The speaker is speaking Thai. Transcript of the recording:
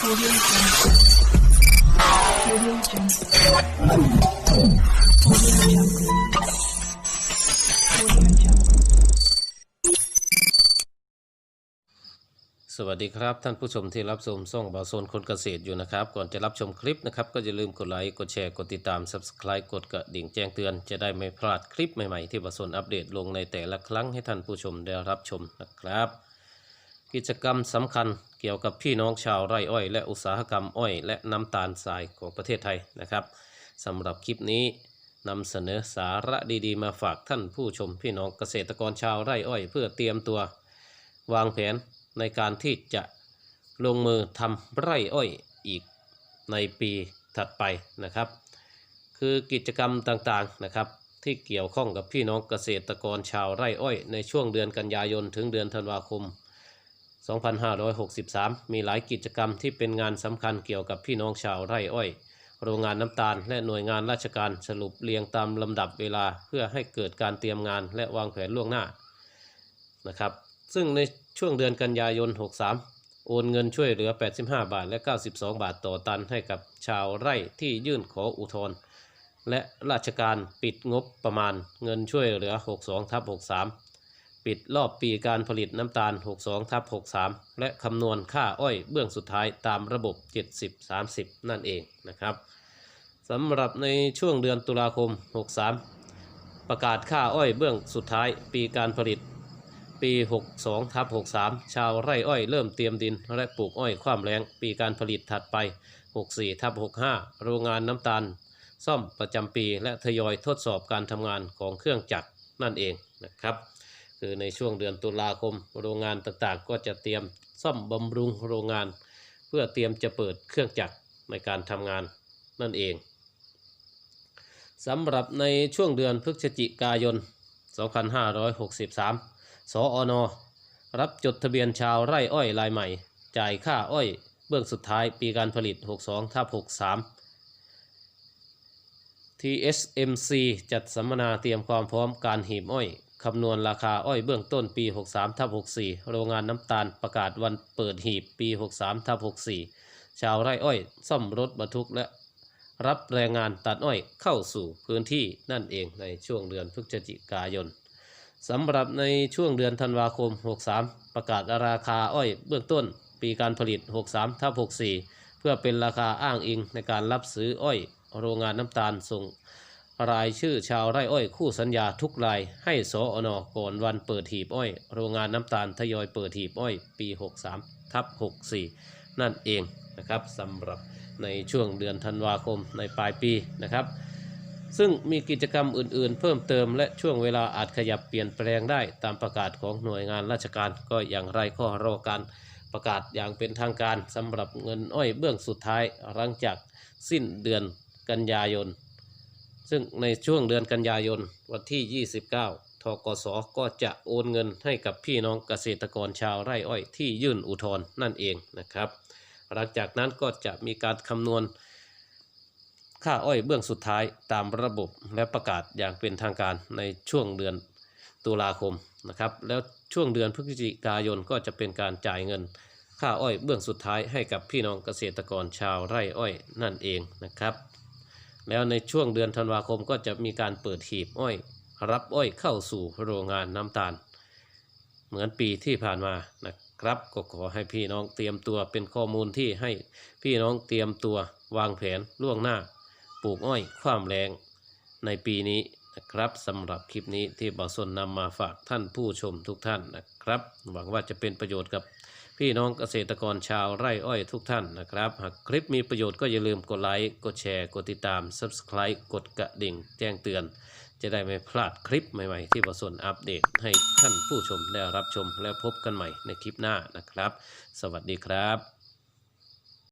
สวัสดีครับ ท่านผู้ชมที่รับชมส่องบาโซนคนเกษตรอยู่นะครับ ก่อนจะรับชมคลิปนะครับ ก็อย่าลืมกดไลค์กดแชร์กดติดตาม Subscribe กดกระดิ่งแจ้งเตือน จะได้ไม่พลาดคลิปใหม่ๆที่บาโซนอัปเดตลงในแต่ละครั้งให้ท่านผู้ชมได้รับชมนะครับ กิจกรรมสำคัญเกี่ยวกับพี่น้องชาวไร่อ้อย และอุตสาหกรรมอ้อย และน้ำตาลทรายของประเทศไทยนะครับสำหรับคลิปนี้นำเสนอสาระดีๆ มาฝากท่านผู้ชมพี่น้องเกษตรกรชาวไร่อ้อย เพื่อเตรียมตัว วางแผนในการที่จะลงมือทำไร่อ้อยอีกในปีถัดไปนะครับ คือกิจกรรมต่างๆนะครับ ที่เกี่ยวข้องกับพี่น้องเกษตรกรชาวไร่อ้อย ในช่วงเดือนกันยายนถึงเดือนธันวาคม 2563 มีหลายกิจกรรมที่เป็นงานสำคัญเกี่ยวกับพี่น้องชาวไร่อ้อย โรงงานน้ำตาล และหน่วยงานราชการสรุปเรียงตามลำดับเวลาเพื่อให้เกิดการเตรียมงานและวางแผนล่วงหน้านะครับซึ่งในช่วงเดือนกันยายน 63 โอนเงินช่วยเหลือ 85 บาท และ 92 บาทต่อตันให้กับชาวไร่ที่ยื่นขออุทธรณ์และราชการปิดงบประมาณเงินช่วยเหลือ 62ทับ63 ปิดรอบปีการผลิตน้ำตาล 62ทับ63 และคำนวณค่าอ้อยเบื้องสุดท้ายตามระบบ 70-30 นั่นเองนะครับสำหรับในช่วงเดือนตุลาคม 63 ประกาศค่าอ้อยเบื้องสุดท้าย ปีการผลิต ปี 62ทับ63 ชาวไร่อ้อยเริ่มเตรียมดิน และปลูกอ้อยความแรงปีการผลิตถัดไป 64ทับ65 โรงงานน้ำตาล ซ่อมประจำปีและทยอยทดสอบการทำงานของเครื่องจักรนั่นเองนะครับ คือในช่วงเดือนตุลาคมโรงงานต่างๆ ก็จะเตรียมซ่อมบำรุงโรงงาน เพื่อเตรียมจะเปิดเครื่องจักรในการทำงานนั่นเองสำหรับในช่วงเดือนพฤศจิกายน 2563 สอนรับจดทะเบียนชาวไร่อ้อยรายใหม่ จ่ายค่าอ้อยเบื้องสุดท้ายปีการผลิต 62ทับ63 TSMC จัดสัมมนาเตรียมความพร้อมการหีบอ้อย คำนวณราคาอ้อยเบื้องต้นปี 63ทับ64 โรงงานน้ำตาลประกาศวันเปิดหีบปี 63ทับ64 ชาวไร่อ้อย ซ่อมรถบรรทุกและรับแรงงานตัดอ้อยเข้าสู่พื้นที่นั่นเองในช่วงเดือนพฤศจิกายนสำหรับในช่วงเดือนธันวาคม 63 ประกาศราคาอ้อยเบื้องต้นปีการผลิต 63ทับ64 เพื่อเป็นราคาอ้างอิงในการรับซื้ออ้อย โรงงานน้ำตาลส่ง รายชื่อชาวไร่อ้อยคู่สัญญาทุกราย ให้สออนก่อนวันเปิดหีบอ้อย โรงงานน้ำตาลทยอยเปิดหีบอ้อย ปี 63ทับ64 นั่นเองนะครับสำหรับในช่วงเดือนธันวาคมในปลายปีนะครับ ซึ่งมีกิจกรรมอื่นๆ เพิ่มเติมและช่วงเวลาอาจขยับเปลี่ยนแปลงได้ตามประกาศของหน่วยงานราชการก็อย่างไรก็รอการประกาศอย่างเป็นทางการสำหรับเงินอ้อยเบื้องสุดท้ายหลังจากสิ้นเดือนกันยายน ซึ่งในช่วงเดือนกันยายนวันที่ 29 ทกสก็จะโอนเงินให้กับพี่น้องเกษตรกรชาวไร่อ้อยที่ยื่นอุทธรณ์นั่นเองนะครับ หลังจากนั้นก็จะมีการคำนวณค่าอ้อยเบื้องสุดท้ายตามระบบและประกาศอย่างเป็นทางการในช่วงเดือนตุลาคมนะครับ แล้วช่วงเดือนพฤศจิกายนก็จะเป็นการจ่ายเงินค่าอ้อยเบื้องสุดท้ายให้กับพี่น้องเกษตรกรชาวไร่อ้อยนั่นเองนะครับ แล้วในช่วงเดือนธันวาคมก็จะมีการเปิดหีบอ้อย รับอ้อยเข้าสู่โรงงานน้ำตาล เหมือนปีที่ผ่านมานะครับ ก็ขอให้พี่น้องเตรียมตัวเป็นข้อมูลที่ให้พี่น้องเตรียมตัววางแผนล่วงหน้า ปลูกอ้อยความแรงในปีนี้นะครับสำหรับคลิปนี้ที่บอสนนำมาฝากท่านผู้ชมทุกท่านนะครับ หวังว่าจะเป็นประโยชน์กับ พี่น้องเกษตรกรชาวไร่อ้อยทุกท่านนะครับ หากคลิปมีประโยชน์ก็อย่าลืมกดไลค์ กดแชร์ กดติดตาม Subscribe กดกระดิ่ง แจ้งเตือน จะได้ไม่พลาดคลิปใหม่ๆ ที่บอสนอัปเดตให้ท่านผู้ชมได้รับชมและพบกันใหม่ในคลิปหน้านะครับ สวัสดีครับ